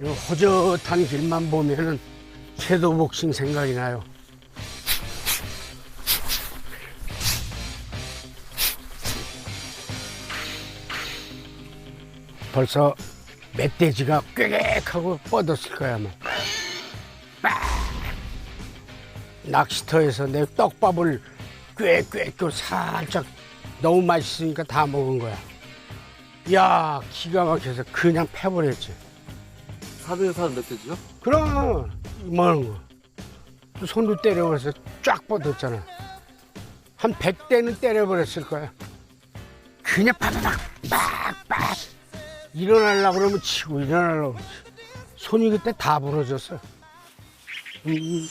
이 호젓한 길만 보면은 섀도우 복싱 생각이 나요. 벌써 멧돼지가 꾀객하고 뻗었을 거야. 빡! 낚시터에서 내 떡밥을 꾀꾀 꾀 살짝 너무 맛있으니까 다 먹은 거야. 야 기가 막혀서 그냥 패버렸지. 사등에 사는 멧돼지요? 그럼 이만한 거. 또 손으로 때려버려서 쫙 뻗었잖아. 한 100대는 때려버렸을 거야. 그냥 바바박 빡빡 일어나려고 그러면 치고 일어나려고 그러지. 손이 그때 다 부러졌어. 음, 음,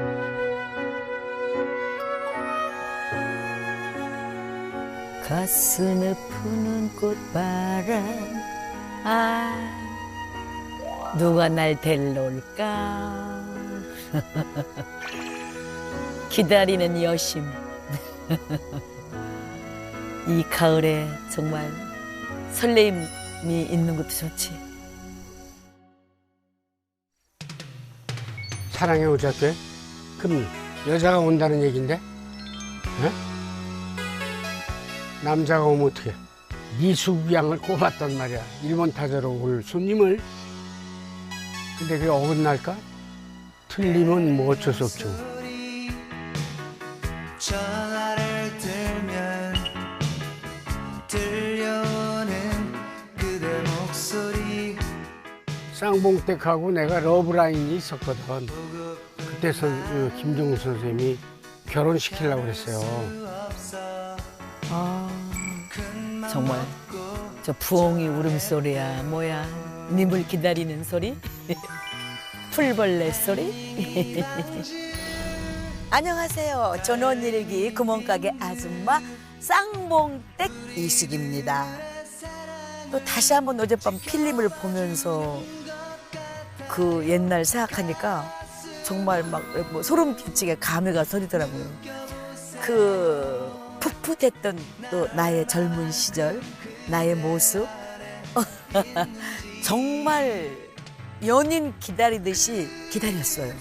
음. 가슴에 부는 꽃바람 아 누가 날 데리러 올까 기다리는 여심 이 가을에 정말 설레임이 있는 것도 좋지 사랑해 오자께? 그럼 여자가 온다는 얘긴데? 에? 남자가 오면 어떡해? 이수양을 꼽았단 말이야. 일본 타자로 올 손님을. 근데 그게 어긋날까? 틀리면 뭐 어쩔 수 없죠. 쌍봉댁하고 내가 러브라인이 있었거든. 그때 선, 어, 김정우 선생님이 결혼시키려고 그랬어요. 아. 정말 저 부엉이 울음소리야 뭐야? 님을 기다리는 소리? 풀벌레 소리? 안녕하세요. 전원일기 구멍가게 아줌마 쌍봉댁 이식입니다. 또 다시 한번 어젯밤 필름을 보면서 그 옛날 생각하니까 정말 막 뭐 소름 끼치게 감회가 서리더라고요. 그 풋풋했던 또 나의 젊은 시절, 나의 모습. 정말 연인 기다리듯이 기다렸어요.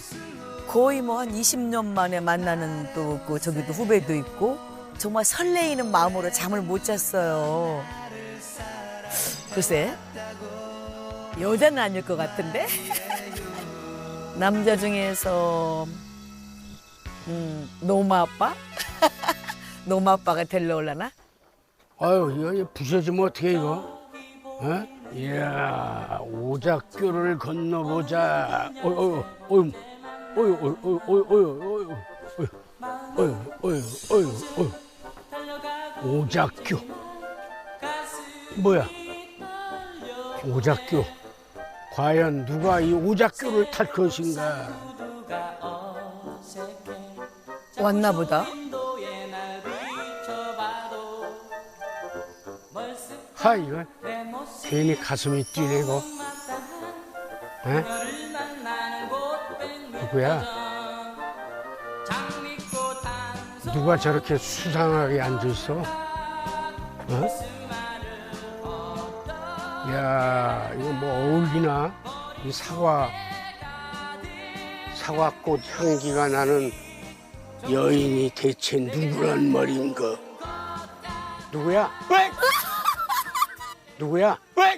거의 뭐 한 20년 만에 만나는 또 그 저기도 후배도 있고 정말 설레이는 마음으로 잠을 못 잤어요. 글쎄, 여자는 아닐 것 같은데? 남자 중에서, 음, 노마 아빠? 노마 아빠가 데려올라나? 아유, 이거, 이거 부셔지면 어떻게 이거? 어? 이야, 오작교를 건너보자. 어유, 어유, 어유, 어유, 어유, 어유, 어유, 어유, 어유, 어유, 어유, 어유. 오작교. 뭐야? 오작교. 과연 누가 이 오작교를 탈 것인가? 왔나 보다. 하, 이거 괜히 가슴이 뛰네, 이거. 에? 누구야? 누가 저렇게 수상하게 앉아있어? 어? 야, 이거 뭐 어울리나? 이 사과, 사과꽃 향기가 나는 여인이 대체 누구란 말인가? 누구야? 왜? 누구야? 왜?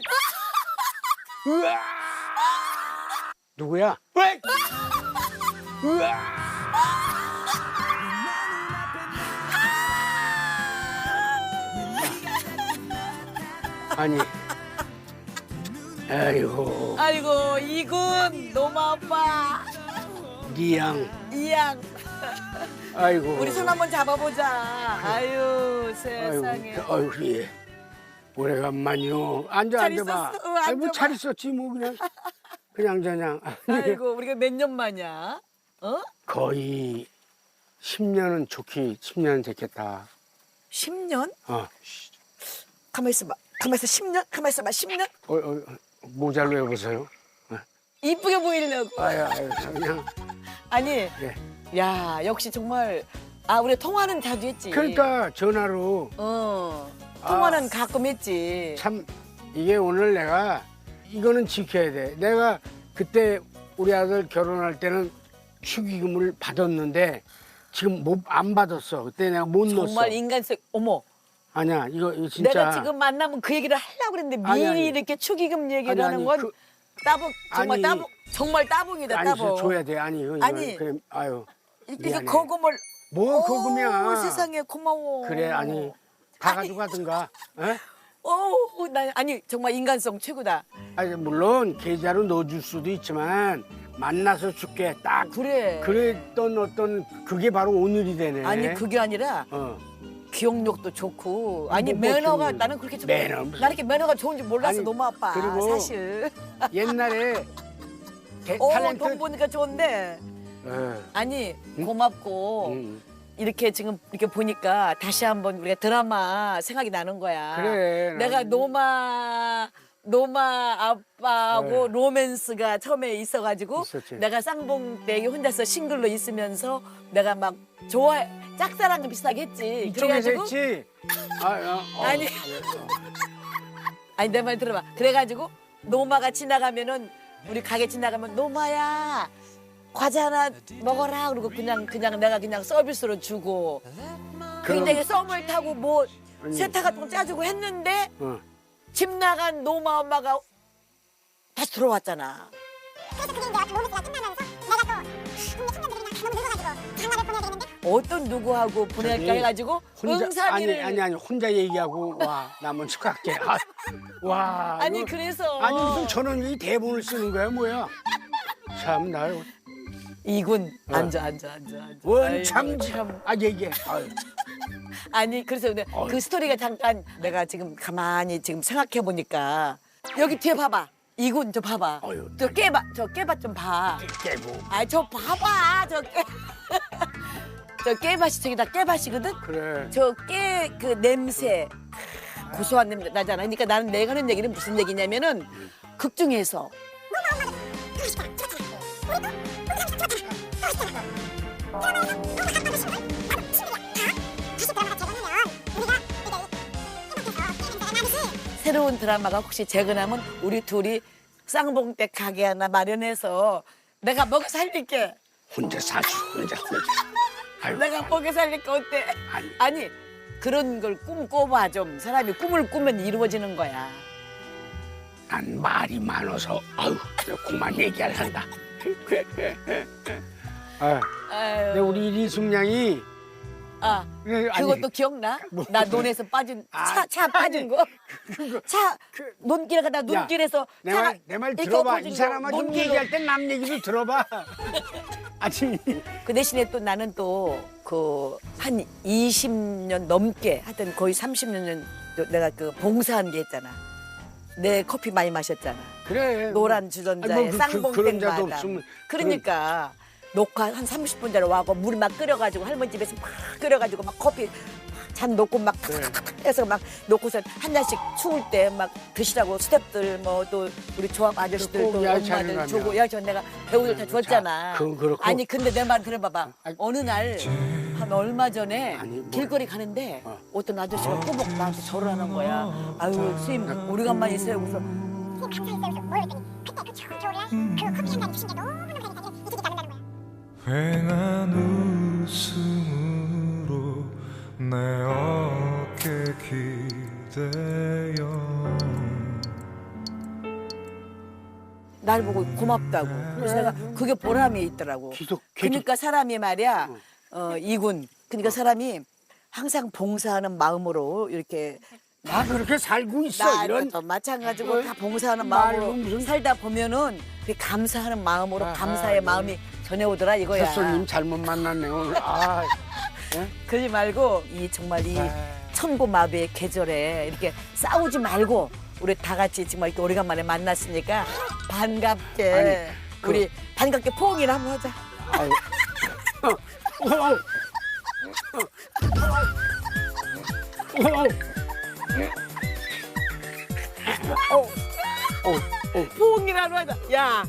으아! 누구야? 왜? 으아! 아니, 아이고, 아이고, 이군 노마 아빠. 니양, 이양, 아이고. 우리 손 한번 잡아보자. 아유, 아이고, 세상에. 아이고, 예. 오래간만이요. 앉아, 잘 앉아봐. 있었어? 어, 아이, 뭐 앉아봐. 잘 있었지, 뭐, 그냥. 그냥, 저냥. 아이고, 우리가 몇 년 만이야? 어? 거의 10년은 좋게 10년은 됐겠다. 10년? 어, 가만 있어봐. 가만 있어. 10년? 가만 있어봐. 10년? 어, 어, 모자로 해보세요. 이쁘게 보이려고. 아유, 아유, 저 그냥. 아니, 예. 야, 역시 정말 아 우리 통화는 자주 했지. 그러니까 전화로 어. 아. 통화는 가끔 했지. 참 이게 오늘 내가 이거는 지켜야 돼. 내가 그때 우리 아들 결혼할 때는 축의금을 받았는데 지금 못 안 받았어. 그때 내가 못 넣었어. 정말 인간성 어머. 아니야 이거 이거 진짜. 내가 지금 만나면 그 얘기를 하려고 그랬는데 미리 아니, 아니. 이렇게 축의금 얘기를 아니, 하는 아니, 건 그- 따봉 정말 아니. 따봉 정말 따봉이다 아니 따봉. 줘야 돼. 아니 이거 아니. 그래 아유 이렇게 미안해. 거금을 뭐 오, 거금이야. 세상에 고마워. 그래 아니 다 가지고 가든가. 에? 오, 나 아니 정말 인간성 최고다. 아니 물론 계좌로 넣어줄 수도 있지만 만나서 줄게 딱 그래. 그랬던 어떤 그게 바로 오늘이 되네. 아니 그게 아니라 어. 기억력도 좋고 아니 뭐, 뭐 매너가 좋은- 나는 그렇게 좀 매너 나 이렇게 매너가 좋은지 몰라서 아니, 너무 아파 그리고 사실. 옛날에 대, 어, 탤런트 돈 보니까 좋은데 어, 아니 고맙고 음. 이렇게 지금 이렇게 보니까 다시 한번 우리가 드라마 생각이 나는 거야. 그래, 내가 노마 노마 아빠하고 네. 로맨스가 처음에 있어가지고 있었지. 내가 쌍봉 때 혼자서 싱글로 있으면서 내가 막 좋아 짝사랑 비슷하게 했지. 이쪽에서 그래가지고 했지. 아, 어, 어, 아니. 그래, 어. 아니 내 말 들어봐. 그래가지고 노마가 지나가면은 우리 가게 지나가면 노마야 과자 하나 먹어라 그러고 그냥 그냥 내가 그냥 서비스로 주고 굉장히 썸을 타고 뭐. 세타 같은 거 짜주고 했는데 어. 집 나간 노마 엄마가 다시 들어왔잖아. 그래서 그게 이제 어떤 모멘트가 끝나면서 내가 또 국내 청년들이랑 너무 늙어가지고 장가를 보내야 되는데 어떤 누구하고 보낼까 해가지고 혼자 아니 아니 아니 혼자 얘기하고 와 나 먼저 갈게. 아, 와. 아니, 이거- 그래서 아니 무슨 저는 이 대본을 쓰는 거야 뭐야? 참나 이군 앉아 앉아 앉아 앉아. 원참 아이고, 참. 아 얘기해. 아유. 아니 그래서 근데. 그 스토리가 잠깐 내가 지금 가만히 지금 생각해 보니까 여기 뒤에 봐봐 이군 저 봐봐 어휴, 저 깨봐 저 깨봐 좀 봐. 깨고 아저 봐봐 저 깨. 저 깨밭이 저기 다 깨밭이거든. 그래. 저 깨 그 냄새 고소한 냄새 나잖아. 그러니까 나는 내가 하는 얘기는 무슨 얘기냐면은 극 중에서 새로운 드라마가 혹시 재건하면 우리 둘이 쌍봉댁 가게 하나 마련해서 내가 먹여 살릴게. 혼자 사주 혼자 혼자. 아유. 내가 먹여 살릴게 어때? 아니. 아니 그런 걸 꿈 꿔봐 좀. 사람이 꿈을 꾸면 이루어지는 거야. 난 말이 많아서 아유 그만 얘기할란다. 아, 근데 우리 이리숙 양이 아 그, 아니, 그것도 기억나? 뭐. 나 논에서 빠진 아, 차차 빠진 거. 차 논길에 가다 논길에서 내 말 내 말 들어봐. 이거 사람아 좀. 얘기할 땐 남 얘기도 들어봐. 아니 그 대신에 또 나는 또 그 한 20년 넘게 하여튼 거의 30년 내가 그 봉사한 게 있잖아. 내 커피 많이 마셨잖아. 그래. 노란 주전자에 뭐 그- 그- 쌍봉땡 자도 마다. 없으면 그러니까 녹화 한 30분 전에 와고 물 막 끓여가지고 할머니 집에서 막 끓여가지고 막 커피 잔 놓고 막. 탁탁탁 해서 막 놓고서 한 잔씩 추울 때 막 드시라고 스탭들 뭐 또 우리 조합 아저씨들 꼭또 엄마들. 주고 야 전 내가 배우들 다 줬잖아. 자, 그건 그렇고. 아니 근데 내 말 들어봐봐. 아니, 어느 날 한 얼마 전에 아니, 뭐. 길거리 가는데 어. 어떤 아저씨가 꼬박 나한테 절을 하는 거야. 아유 스님 오래간만에 있어요. 그래서 선생님 감사했어요. 그래서 모여 있더니 그때 그 겨울에 그 커피 한잔 드신 게 너무너무 감사해서 이 집이 남는다는 거야. 휑한 웃음으로 내 어깨 기대어 날 보고 고맙다고. 그래서 내가 그게 보람이 있더라고. 그러니까 사람이 말이야, 어, 이군. 그러니까 사람이 항상 봉사하는 마음으로 이렇게 다 그렇게 살고 있어 나도 이런. 또 마찬가지고 어, 다 봉사하는 마음으로 살다 보면은 그 감사하는 마음으로 아하, 감사의 네. 마음이 전해오더라 이거야. 햇손님 잘못 만났네 오늘. 아, 그러지 말고 이 정말 이 아. 천고마비의 계절에 이렇게 싸우지 말고 우리 다 같이 정말 이렇게 오래간만에 만났으니까 반갑게 아니, 그- 우리 반갑게 포옹이나 한번 하자. 아유. 어, 어, 어, 어, 어, 어, 포옹이나 한번 하자. 야,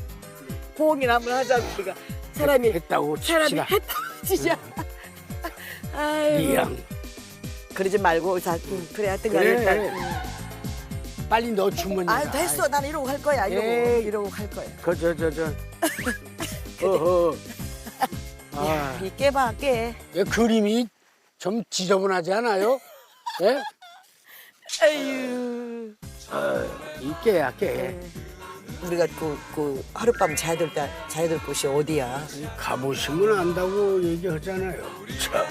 포옹이나 한번 하자 우리가 사람이 했다고 사람이 칩시다. 했다 진짜. 아유, 이양 그러지 말고 자 음, 그래 하여튼 그래. 간에 일단 음. 빨리 넣어 주면 아 됐어 난 이러고 할 거야 이러고 에이. 이러고 할 거야 그저 저저 어허 아, 이 깨봐 깨이 그림이 좀 지저분하지 않아요? 예? 아유 이 깨야 깨 우리가 그, 그 하룻밤 자야 될 때 자야 될 곳이 어디야 가보시면 안다고 얘기하잖아요 참.